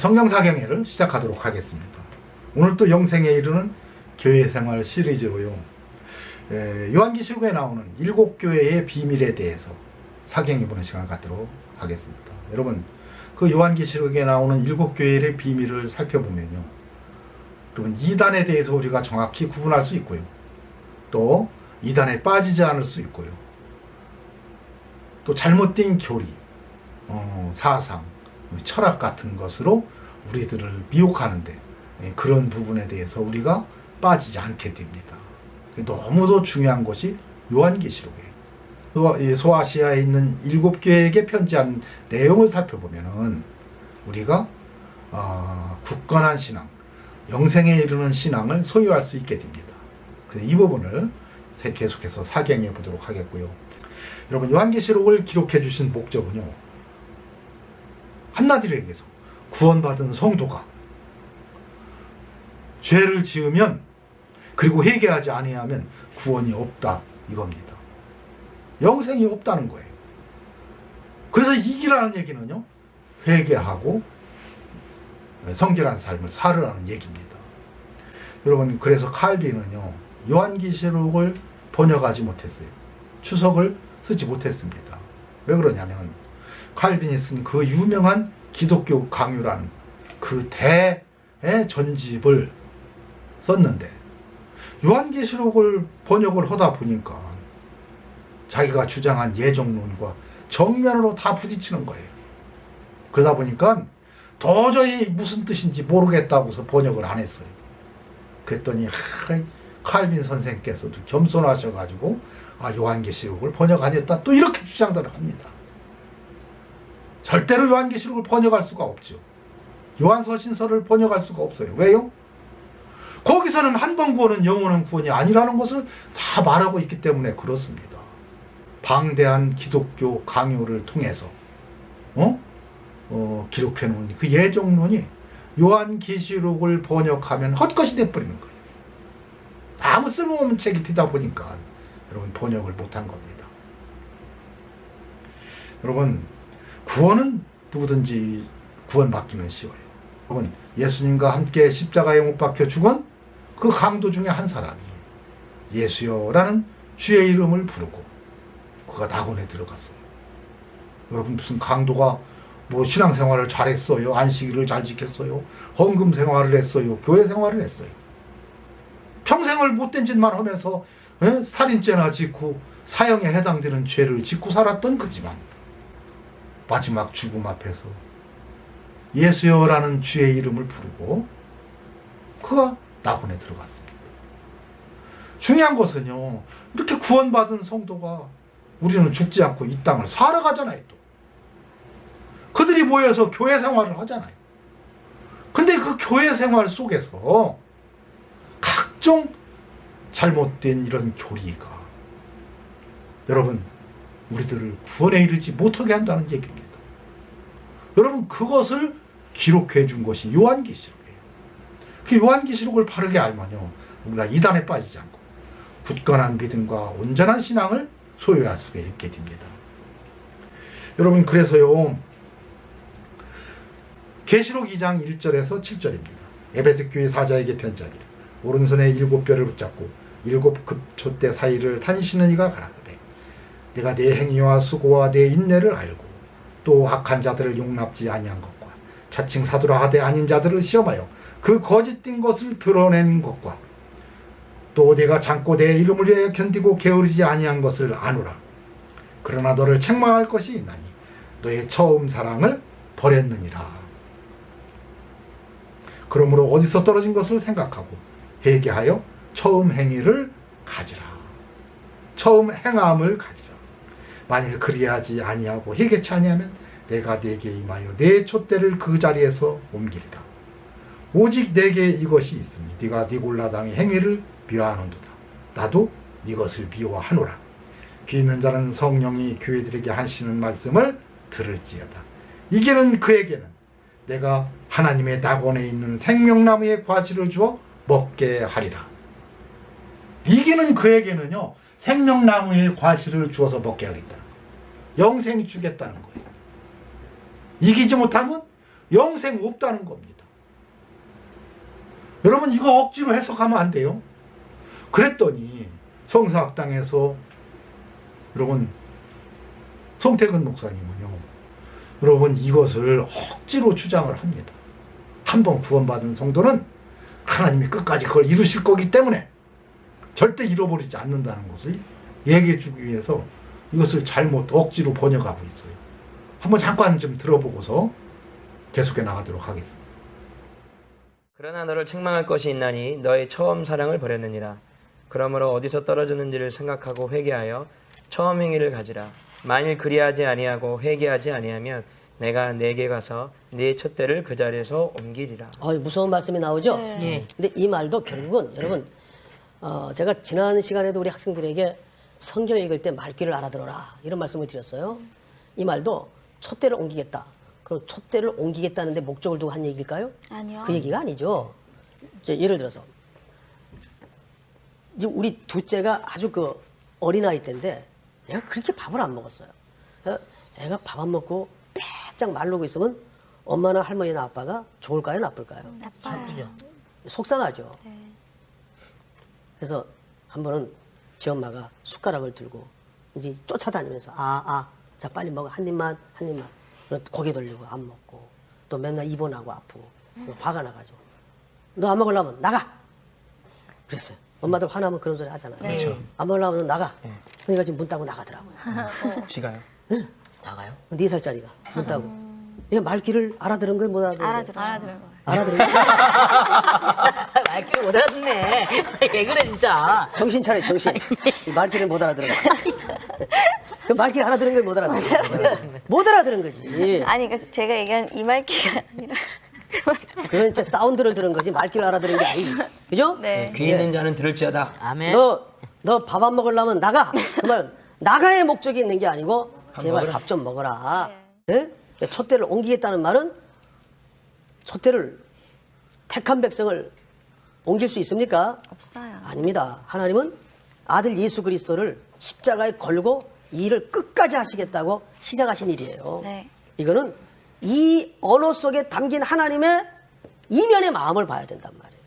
성경사경회를 시작하도록 하겠습니다. 오늘 또 영생에 이르는 교회생활 시리즈로요. 에, 요한기시록에 나오는 일곱 교회의 비밀에 대해서 사경해 보는 시간을 갖도록 하겠습니다. 여러분 그 요한기시록에 나오는 일곱 교회의 비밀을 살펴보면요. 여러분 이단에 대해서 우리가 정확히 구분할 수 있고요. 또 이단에 빠지지 않을 수 있고요. 또 잘못된 교리, 어, 사상, 철학 같은 것으로 우리들을 미혹하는데 예, 그런 부분에 대해서 우리가 빠지지 않게 됩니다. 너무도 중요한 것이 요한계시록이에요. 또이 소아시아에 있는 일곱 교회에게 편지한 내용을 살펴보면은 우리가 어, 굳건한 신앙, 영생에 이르는 신앙을 소유할 수 있게 됩니다. 이 부분을 계속해서 사경해 보도록 하겠고요. 여러분 요한계시록을 기록해 주신 목적은요. 한마디로 얘기해서 구원받은 성도가 죄를 지으면 그리고 회개하지 아니하면 구원이 없다 이겁니다. 영생이 없다는 거예요. 그래서 이기라는 얘기는요. 회개하고 성결한 삶을 살으라는 얘기입니다. 여러분 그래서 칼빈은요. 요한계시록을 번역하지 못했어요. 추석을 쓰지 못했습니다. 왜 그러냐면 칼빈이 쓴 그 유명한 기독교 강요라는 그 대의 전집을 썼는데 요한계시록을 번역을 하다 보니까 자기가 주장한 예정론과 정면으로 다 부딪히는 거예요. 그러다 보니까 도저히 무슨 뜻인지 모르겠다고서 번역을 안 했어요. 그랬더니 하, 칼빈 선생께서도 겸손하셔가지고 아 요한계시록을 번역 안 했다 또 이렇게 주장들을 합니다. 절대로 요한계시록을 번역할 수가 없죠. 요한서신서를 번역할 수가 없어요. 왜요? 거기서는 한 번 구원은 영원한 구원이 아니라는 것을 다 말하고 있기 때문에 그렇습니다. 방대한 기독교 강요를 통해서 어? 어, 기록해 놓은 그 예정론이 요한계시록을 번역하면 헛것이 돼버리는 거예요. 아무 쓸모없는 책이 되다 보니까 여러분 번역을 못한 겁니다. 여러분 구원은 누구든지 구원받기는 쉬워요. 여러분 예수님과 함께 십자가에 못 박혀 죽은 그 강도 중에 한 사람이 예수여라는 주의 이름을 부르고 그가 낙원에 들어갔어요. 여러분 무슨 강도가 뭐 신앙생활을 잘했어요. 안식일을 잘 지켰어요. 헌금 생활을 했어요. 교회 생활을 했어요. 평생을 못된 짓만 하면서 에? 살인죄나 짓고 사형에 해당되는 죄를 짓고 살았던 그지만 마지막 죽음 앞에서 예수여라는 주의 이름을 부르고 그가 낙원에 들어갔습니다. 중요한 것은요. 이렇게 구원받은 성도가 우리는 죽지 않고 이 땅을 살아가잖아요. 또. 그들이 모여서 교회 생활을 하잖아요. 근데 그 교회 생활 속에서 각종 잘못된 이런 교리가 여러분 우리들을 구원에 이르지 못하게 한다는 얘기입니다. 여러분 그것을 기록해 준 것이 요한계시록이에요. 그 요한계시록을 바르게 알면요 우리가 이단에 빠지지 않고 굳건한 믿음과 온전한 신앙을 소유할 수가 있게 됩니다. 여러분 그래서요 계시록 2장 1절에서 7절입니다. 에베소 교회 사자에게 편지하기를 오른손에 일곱 뼈를 붙잡고 일곱 급초대 사이를 탄시는 이가 가라사대 내가 내 행위와 수고와 내 인내를 알고 또 악한 자들을 용납지 아니한 것과 자칭 사도라 하되 아닌 자들을 시험하여 그 거짓된 것을 드러낸 것과 또 내가 참고 내 이름을 위하여 견디고 게으르지 아니한 것을 아노라 그러나 너를 책망할 것이 있나니 너의 처음 사랑을 버렸느니라 그러므로 어디서 떨어진 것을 생각하고 회개하여 처음 행위를 가지라. 처음 행함을 가지라. 만일 그리하지 아니하고 회개치 아니하면 내가 네게 임하여 내 촛대를 그 자리에서 옮기리라. 오직 내게 이것이 있으니 네가 니골라당의 행위를 미워하는도다. 나도 이것을 미워하노라. 귀 있는 자는 성령이 교회들에게 하시는 말씀을 들을지어다. 이게는 그에게는 내가 하나님의 낙원에 있는 생명나무의 과실을 주어 먹게 하리라. 이기는 그에게는요, 생명나무의 과실을 주어서 먹게 하겠다. 영생이 주겠다는 거예요. 이기지 못하면 영생 없다는 겁니다. 여러분 이거 억지로 해석하면 안 돼요. 그랬더니 성사학당에서 여러분 송태근 목사님은요. 여러분 이것을 억지로 주장을 합니다. 한 번 구원받은 성도는 하나님이 끝까지 그걸 이루실 거기 때문에 절대 잃어버리지 않는다는 것을 얘기해 주기 위해서 이것을 잘못 억지로 번역하고 있어요. 한번 잠깐 좀 들어보고서 계속해 나가도록 하겠습니다. 그러나 너를 책망할 것이 있나니 너의 처음 사랑을 버렸느니라. 그러므로 어디서 떨어졌는지를 생각하고 회개하여 처음 행위를 가지라. 만일 그리하지 아니하고 회개하지 아니하면 내가 내게 가서 네 첫대를 그 자리에서 옮기리라. 어, 무서운 말씀이 나오죠? 네. 근데 이 말도 결국은 여러분, 어, 제가 지난 시간에도 우리 학생들에게 성경 읽을 때 말귀를 알아들어라. 이런 말씀을 드렸어요. 이 말도 촛대를 옮기겠다. 그럼 촛대를 옮기겠다는데 목적을 두고 한 얘기일까요? 아니요. 그 얘기가 아니죠. 이제 예를 들어서 이제 우리 둘째가 아주 그 어린아이 때인데 얘가 그렇게 밥을 안 먹었어요. 어? 애가 밥 안 먹고 빼짝 말르고 있으면 엄마나 할머니나 아빠가 좋을까요, 나쁠까요? 나빠요. 속상하죠. 네. 그래서 한 번은 지 엄마가 숟가락을 들고 이제 쫓아다니면서 아, 아, 자 빨리 먹어 한 입만 한 입만 고개 돌리고 안 먹고 또 맨날 입원하고 아프고 화가 나가지고 너 안 먹으려면 나가 그랬어요. 엄마들 화나면 그런 소리 하잖아요. 그렇죠. 안 먹으려면 나가. 그러니까 지금 문 따고 나가더라고요. 지가요? 나가요? 네 살짜리가 문 따고. 얘 말귀를 알아들은 거예요, 못 알아들은 거예요? 알아들어. 알아들어. 알아들은 거예요? 말귀를 못 알아듣네. 왜 그래 진짜. 정신 차려, 정신. 이 말귀를 못 알아들은 거야. 그 말귀 알아들은 걸못 거야. 못 알아들은 거지. 아니, 그러니까 제가 얘기한 이 말귀가 아니라 그 말. 그건 진짜 사운드를 들은 거지 말귀를 알아들은 게 아니지. 그죠? 네. 귀 있는 자는 들을지어다. 아멘. 너, 너 밥 안 먹으려면 나가. 그 말, 나가의 목적이 있는 게 아니고, 제발 먹으라. 밥 좀 먹어라. 예? 촛대를 옮기겠다는 말은, 촛대를 택한 백성을 옮길 수 있습니까? 없어요. 아닙니다. 하나님은 아들 예수 그리스도를 십자가에 걸고 이 일을 끝까지 하시겠다고 시작하신 일이에요. 네. 이거는 이 언어 속에 담긴 하나님의 이면의 마음을 봐야 된단 말이에요.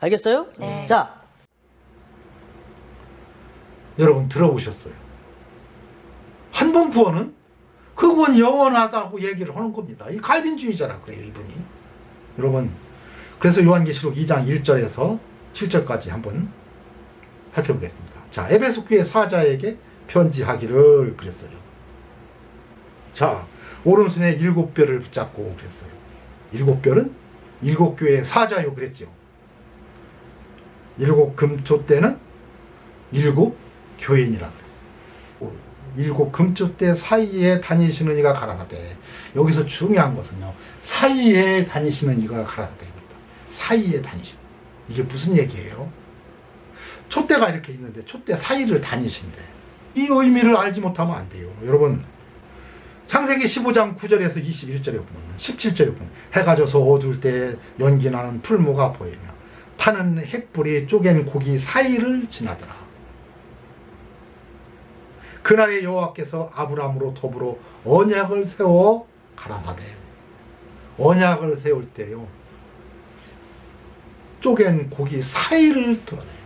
알겠어요? 네. 자, 여러분 들어보셨어요. 한 번 구원은 그 구원이 영원하다고 얘기를 하는 겁니다. 이 갈빈주의자라 그래요, 이분이. 여러분, 그래서 요한계시록 2장 1절에서 7절까지 한번 살펴보겠습니다. 자, 에베소 교회 사자에게 편지하기를 그랬어요. 자, 오른손에 일곱 별을 붙잡고 그랬어요. 일곱 별은 일곱 교회 사자요 그랬죠. 일곱 금초 때는 일곱 교인이라 그랬어요. 일곱 금초대 사이에 다니시는 이가 가라사대. 여기서 중요한 것은요. 사이에 다니시는 이가 가라사대입니다. 사이에 다니시는. 이게 무슨 얘기예요? 촛대가 이렇게 있는데 촛대 사이를 다니신대. 이 의미를 알지 못하면 안 돼요. 여러분 창세기 15장 9절에서 21절에 보면 17절에 보면 해가 져서 어두울 때 연기 나는 풀무가 보이며 타는 햇불이 쪼갠 고기 사이를 지나더라. 그날에 여호와께서 아브라함으로 더불어 언약을 세워 가라사대. 언약을 세울 때요. 쪼갠 고기 사이를 드러내요.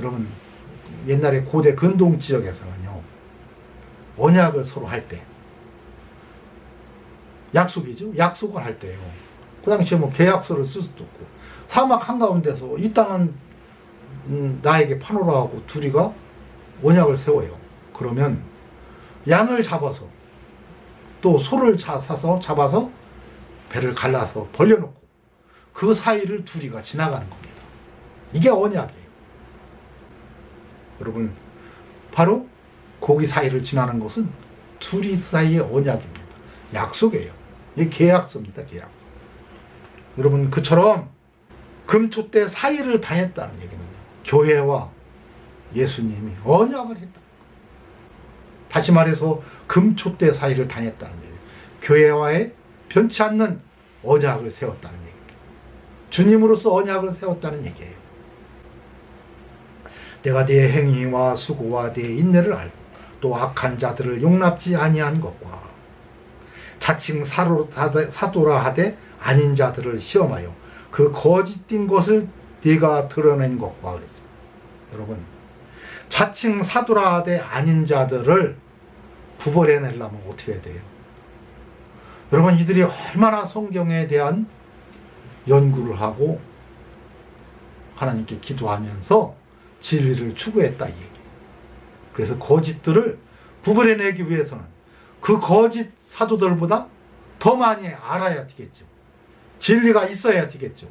여러분 옛날에 고대 근동 지역에서는요. 언약을 서로 할 때 약속이죠. 약속을 할 때요. 그 당시에 뭐 계약서를 쓸 수도 없고 사막 한가운데서 이 땅은 음, 나에게 파노라 하고 둘이가 언약을 세워요. 그러면 양을 잡아서 또 소를 자, 사서 잡아서 배를 갈라서 벌려놓고 그 사이를 둘이가 지나가는 겁니다. 이게 언약이에요. 여러분 바로 고기 사이를 지나는 것은 둘이 사이의 언약입니다. 약속이에요. 이게 계약서입니다. 계약서. 여러분 그처럼 금초 때 사이를 다녔다는 얘기는 교회와 예수님이 언약을 했다. 다시 말해서 금초 때 사이를 다녔다는 얘기예요. 교회와의 변치 않는 언약을 세웠다는 얘기입니다. 주님으로서 언약을 세웠다는 얘기예요. 내가 네 행위와 수고와 네 인내를 알고 또 악한 자들을 용납지 아니한 것과 자칭 사도라 하되 아닌 자들을 시험하여 그 거짓된 것을 네가 드러낸 것과 그랬어요. 여러분 자칭 사도라 하되 아닌 자들을 구벌해내려면 어떻게 해야 돼요? 여러분 이들이 얼마나 성경에 대한 연구를 하고 하나님께 기도하면서 진리를 추구했다. 그래서 거짓들을 구분해내기 위해서는 그 거짓 사도들보다 더 많이 알아야 되겠죠. 진리가 있어야 되겠죠.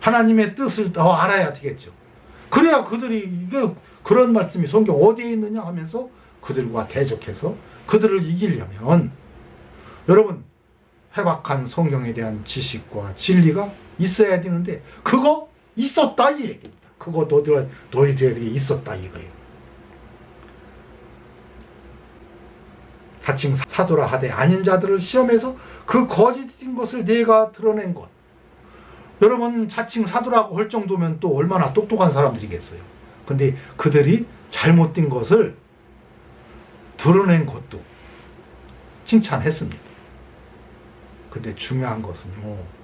하나님의 뜻을 더 알아야 되겠죠. 그래야 그들이 이게 그런 말씀이 성경 어디에 있느냐 하면서 그들과 대적해서 그들을 이기려면 여러분 해박한 성경에 대한 지식과 진리가 있어야 되는데 그거 있었다 이 얘기 입니다. 그거 너희들 너희들에게 있었다 이거예요. 사칭 사도라 하되 아닌 자들을 시험해서 그 거짓인 것을 내가 드러낸 것. 여러분 자칭 사도라고 할 정도면 또 얼마나 똑똑한 사람들이겠어요. 근데 그들이 잘못된 것을 드러낸 것도 칭찬했습니다. 근데 중요한 것은요.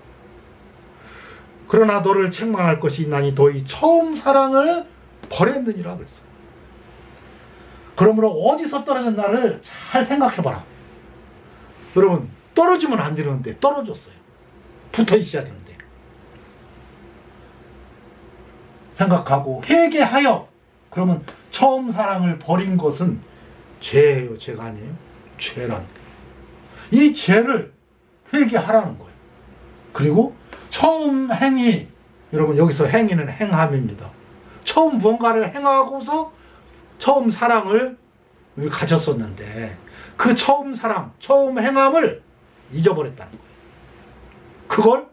그러나 너를 책망할 것이 있나니 너희 처음 사랑을 버렸느니라 그랬어요. 그러므로 어디서 떨어졌나를 잘 생각해봐라. 여러분 떨어지면 안 되는데 떨어졌어요. 붙어 있어야 되는데. 생각하고 회개하여 그러면 처음 사랑을 버린 것은 죄예요, 죄가 아니에요. 죄란. 이 죄를 회개하라는 거예요. 그리고 처음 행위, 여러분 여기서 행위는 행함입니다. 처음 무언가를 행하고서 처음 사랑을 가졌었는데 그 처음 사랑, 처음 행함을 잊어버렸다는 거예요. 그걸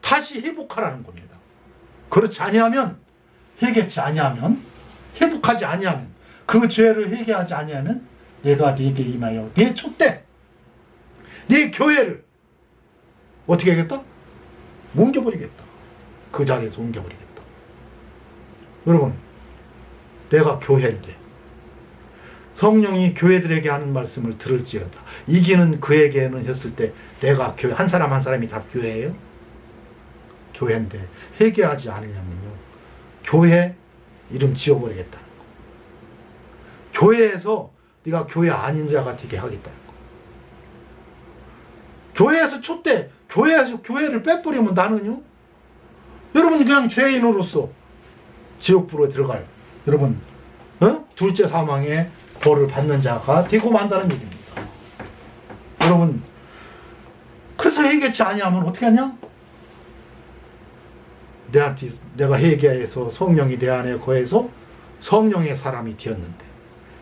다시 회복하라는 겁니다. 그렇지 아니하면 회개치 아니하면 회복하지 아니하면 그 죄를 회개하지 아니하면 내가 네게 임하여 네 촛대 네 교회를 어떻게 하겠다? 옮겨버리겠다. 그 자리에서 옮겨버리겠다. 여러분, 내가 교회인데 성령이 교회들에게 하는 말씀을 들을지어다. 이기는 그에게는 했을 때 내가 교회 한 사람 한 사람이 다 교회예요? 교회인데 회개하지 않으냐면요. 교회 이름 지워버리겠다는 거. 교회에서 네가 교회 아닌 자가 되게 하겠다는 거. 교회에서 촛대, 교회에서 교회를 빼버리면 나는요. 여러분 그냥 죄인으로서 지옥불에 들어갈 여러분 어? 둘째 사망에 벌을 받는 자가 되고 만다는 얘기입니다. 여러분 그래서 회개치 아니하면 어떻게 하냐? 내한테 내가 회개해서 성령이 내 안에 거해서 성령의 사람이 되었는데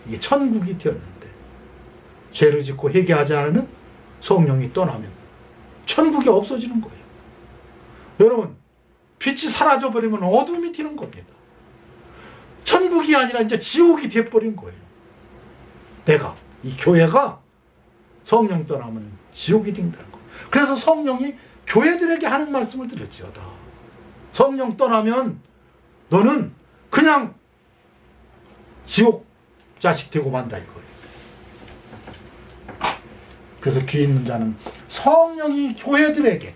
이게 천국이 되었는데 죄를 짓고 회개하지 않으면 성령이 떠나면 천국이 없어지는 거예요. 여러분 빛이 사라져 버리면 어둠이 되는 겁니다. 천국이 아니라 이제 지옥이 돼버린 거예요. 내가 이 교회가 성령 떠나면 지옥이 된다는 거. 그래서 성령이 교회들에게 하는 말씀을 드렸지어다. 성령 떠나면 너는 그냥 지옥 자식 되고 만다 이거예요. 그래서 귀 있는 자는 성령이 교회들에게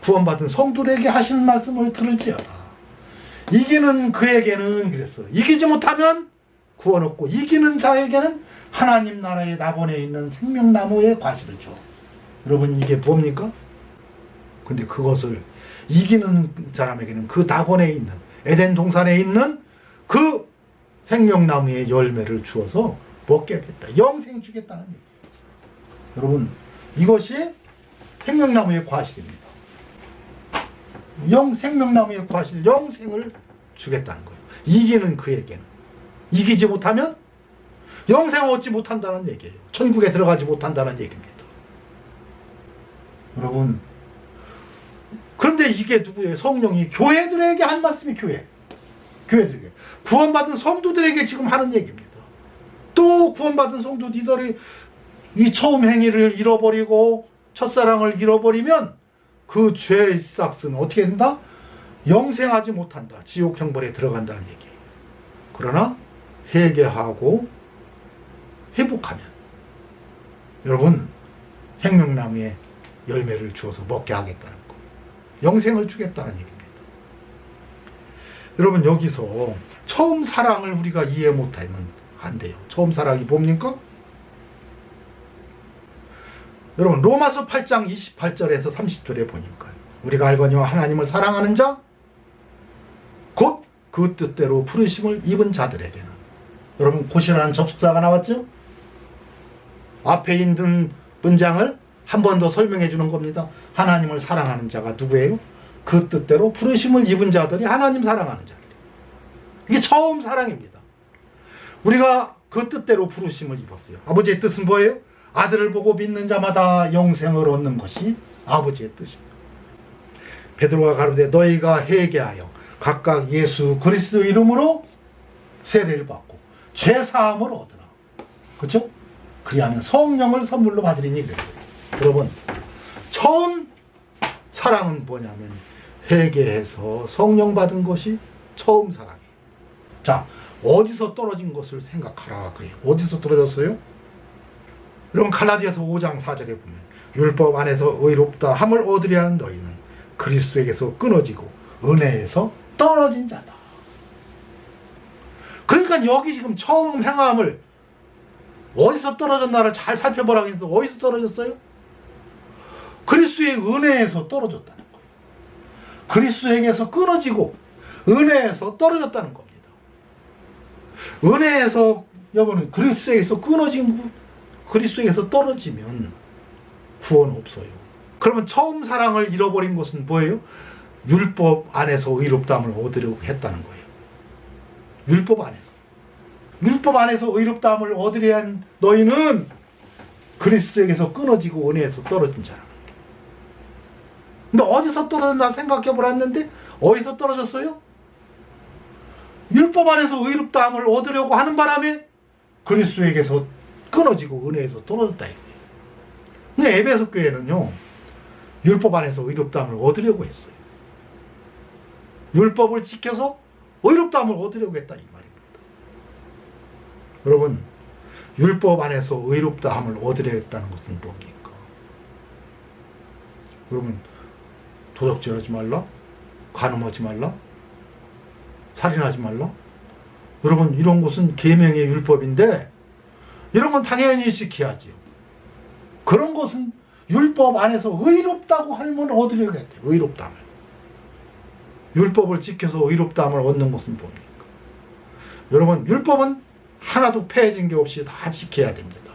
구원받은 성도들에게 하시는 말씀을 들을지어다. 이기는 그에게는 그랬어. 이기지 못하면 구원 없고 이기는 자에게는 하나님 나라의 낙원에 있는 생명나무의 과실을 줘. 여러분 이게 뭡니까? 근데 그것을 이기는 사람에게는 그 낙원에 있는 에덴 동산에 있는 그 생명나무의 열매를 주어서 먹게 하겠다. 영생 주겠다는 얘기예요. 여러분 이것이 생명나무의 과실입니다. 영 생명나무의 과실 영생을 주겠다는 거예요. 이기는 그에게는 이기지 못하면 영생 얻지 못한다는 얘기예요. 천국에 들어가지 못한다는 얘기입니다. 여러분 그런데 이게 누구예요? 성령이 교회들에게 한 말씀이 교회. 교회들에게. 구원받은 성도들에게 지금 하는 얘기입니다. 또 구원받은 성도들이 이 처음 행위를 잃어버리고 첫사랑을 잃어버리면 그 죄의 싹스는 어떻게 된다? 영생하지 못한다. 지옥 형벌에 들어간다는 얘기예요. 그러나 회개하고 회복하면 여러분 생명나무에 열매를 주어서 먹게 하겠다는 거. 영생을 주겠다는 얘기입니다. 여러분 여기서 처음 사랑을 우리가 이해 못하면 안 돼요. 처음 사랑이 뭡니까? 여러분 로마서 8장 28절에서 30절에 보니까 우리가 알거니와 하나님을 사랑하는 자 곧 그 뜻대로 부르심을 입은 자들에게는 여러분 곧이라는 접속사가 나왔죠? 앞에 있는 문장을 한 번 더 설명해 주는 겁니다. 하나님을 사랑하는 자가 누구예요? 그 뜻대로 부르심을 입은 자들이 하나님 사랑하는 자들. 이게 처음 사랑입니다. 우리가 그 뜻대로 부르심을 입었어요. 아버지의 뜻은 뭐예요? 아들을 보고 믿는 자마다 영생을 얻는 것이 아버지의 뜻입니다. 베드로가 가로되 너희가 회개하여 각각 예수 그리스도 이름으로 세례를 받고 죄 사함을 얻으라. 그렇죠? 그리하면 성령을 선물로 받으리니 그래요. 여러분 처음 사랑은 뭐냐면 회개해서 성령 받은 것이 처음 사랑이에요. 자 어디서 떨어진 것을 생각하라 그래요. 어디서 떨어졌어요? 여러분 갈라디아서 5장 4절에 보면 율법 안에서 의롭다 함을 얻으려 하는 너희는 그리스도에게서 끊어지고 은혜에서 떨어진 자다. 그러니까 여기 지금 처음 행함을 어디서 떨어졌나를 잘 살펴보라고 해서 어디서 떨어졌어요? 그리스도의 은혜에서 떨어졌다는 거예요. 그리스도에게서 끊어지고 은혜에서 떨어졌다는 겁니다. 은혜에서 여러분 그리스도에게서 끊어진 그리스도에게서 떨어지면 구원 없어요. 그러면 처음 사랑을 잃어버린 것은 뭐예요? 율법 안에서 의롭다함을 얻으려고 했다는 거예요. 율법 안에서. 율법 안에서 의롭다함을 얻으려 한 너희는 그리스도에게서 끊어지고 은혜에서 떨어진 거예요. 근데 어디서 떨어졌나 생각해 보았는데 어디서 떨어졌어요? 율법 안에서 의롭다함을 얻으려고 하는 바람에 그리스도에게서 끊어지고 은혜에서 떨어졌다. 근데 에베소 교회는요. 율법 안에서 의롭다함을 얻으려고 했어요. 율법을 지켜서 의롭다함을 얻으려고 했다 이 말입니다. 여러분, 율법 안에서 의롭다함을 얻으려 했다는 것은 뭡니까? 여러분, 도적질하지 말라, 간음하지 말라, 살인하지 말라. 여러분, 이런 것은 계명의 율법인데 이런 건 당연히 지켜야지요. 그런 것은 율법 안에서 의롭다고 하면 얻으려고 했대요. 의롭다함을. 율법을 지켜서 의롭다함을 얻는 것은 뭡니까? 여러분, 율법은 하나도 폐해진 게 없이 다 지켜야 됩니다.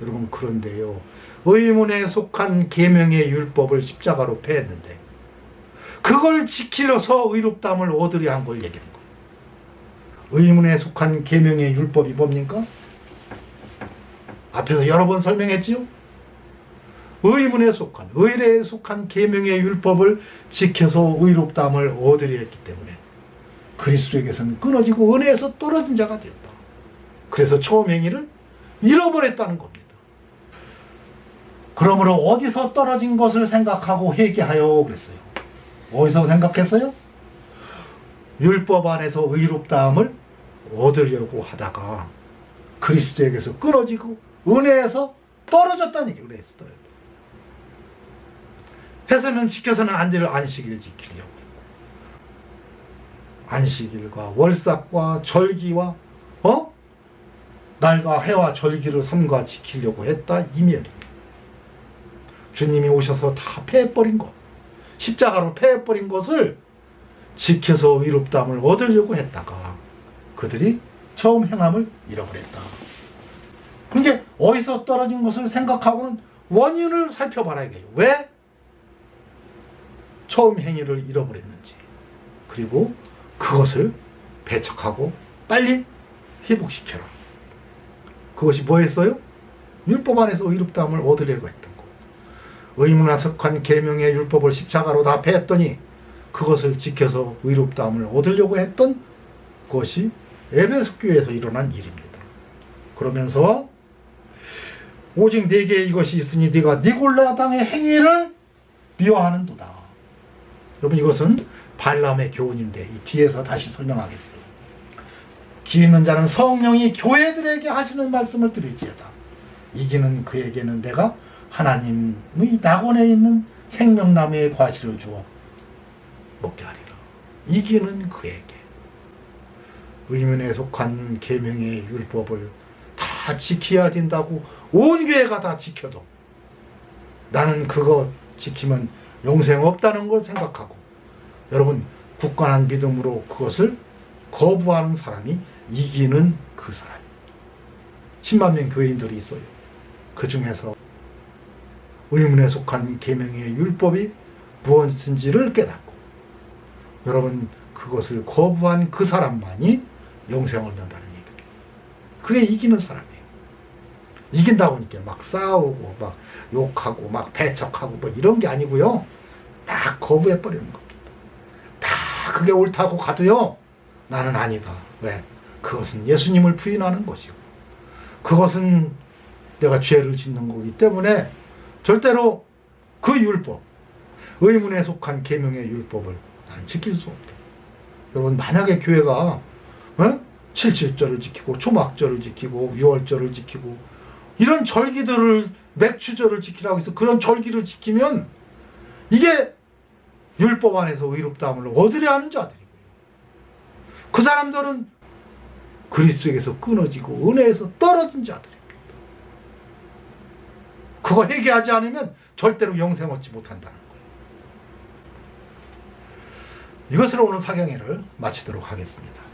여러분, 그런데요. 의문에 속한 계명의 율법을 십자가로 폐했는데 그걸 지키려서 의롭다함을 얻으려 한 걸 얘기하는 거예요. 의문에 속한 계명의 율법이 뭡니까? 앞에서 여러 번 설명했지요? 의문에 속한 의례에 속한 계명의 율법을 지켜서 의롭다함을 얻으려 했기 때문에 그리스도에게서는 끊어지고 은혜에서 떨어진 자가 되었다. 그래서 처음 행위를 잃어버렸다는 겁니다. 그러므로 어디서 떨어진 것을 생각하고 회개하여 그랬어요. 어디서 생각했어요? 율법 안에서 의롭다함을 얻으려고 하다가 그리스도에게서 끊어지고 은혜에서 떨어졌다는. 은혜에서 떨어졌다. 해서는 지켜서는 안 될 안식일 지키려고. 안식일과 월삭과 절기와 어? 날과 해와 절기를 삼가 지키려고 했다 이면입니다. 주님이 오셔서 다 패해버린 것, 십자가로 패해버린 것을 지켜서 의롭다함을 얻으려고 했다가 그들이 처음 행함을 잃어버렸다. 그러니까 어디서 떨어진 것을 생각하고는 원인을 살펴봐야 돼요. 왜 처음 행위를 잃어버렸는지 그리고 그것을 배척하고 빨리 회복시켜라. 그것이 뭐였어요? 율법 안에서 의롭다함을 얻으려고 했던 것. 의문화 석한 계명의 율법을 십자가로 다 패했더니 그것을 지켜서 의롭다함을 얻으려고 했던 것이 에베소 교회에서 일어난 일입니다. 그러면서 오직 네게 이것이 있으니 네가 니골라당의 행위를 미워하는도다. 여러분 이것은 발람의 교훈인데 이 뒤에서 다시 설명하겠어요. 기 있는 자는 성령이 교회들에게 하시는 말씀을 들을지어다. 이기는 그에게는 내가 하나님의 낙원에 있는 생명나무의 과실을 주어 먹게 하리라. 이기는 그에게 의문에 속한 계명의 율법을 다 지켜야 된다고 온 교회가 다 지켜도 나는 그거 지키면 영생 없다는 걸 생각하고 여러분 굳건한 믿음으로 그것을 거부하는 사람이 이기는 그 사람. 10만 명 교인들이 있어요. 그 중에서 의문에 속한 계명의 율법이 무엇인지를 깨닫고 여러분 그것을 거부한 그 사람만이 영생을 얻는다는 얘기예요. 그게 이기는 사람이에요. 이긴다고 하니까 막 싸우고 막 욕하고 막 배척하고 뭐 이런 게 아니고요. 다 거부해 버리는 겁니다. 다 그게 옳다고 가도요. 나는 아니다. 왜? 그것은 예수님을 부인하는 것이고 그것은 내가 죄를 짓는 거기 때문에 절대로 그 율법, 의문에 속한 계명의 율법을 나는 지킬 수 없다. 여러분 만약에 교회가 어? 칠칠절을 지키고 초막절을 지키고 유월절을 지키고 이런 절기들을 맥추절을 지키라고 해서 그런 절기를 지키면 이게 율법 안에서 의롭다함을 얻으려 하는 자들이고요. 그 사람들은 그리스도에게서 끊어지고 은혜에서 떨어진 자들입니다. 그거 회개하지 않으면 절대로 영생 얻지 못한다는 거예요. 이것으로 오늘 사경회를 마치도록 하겠습니다.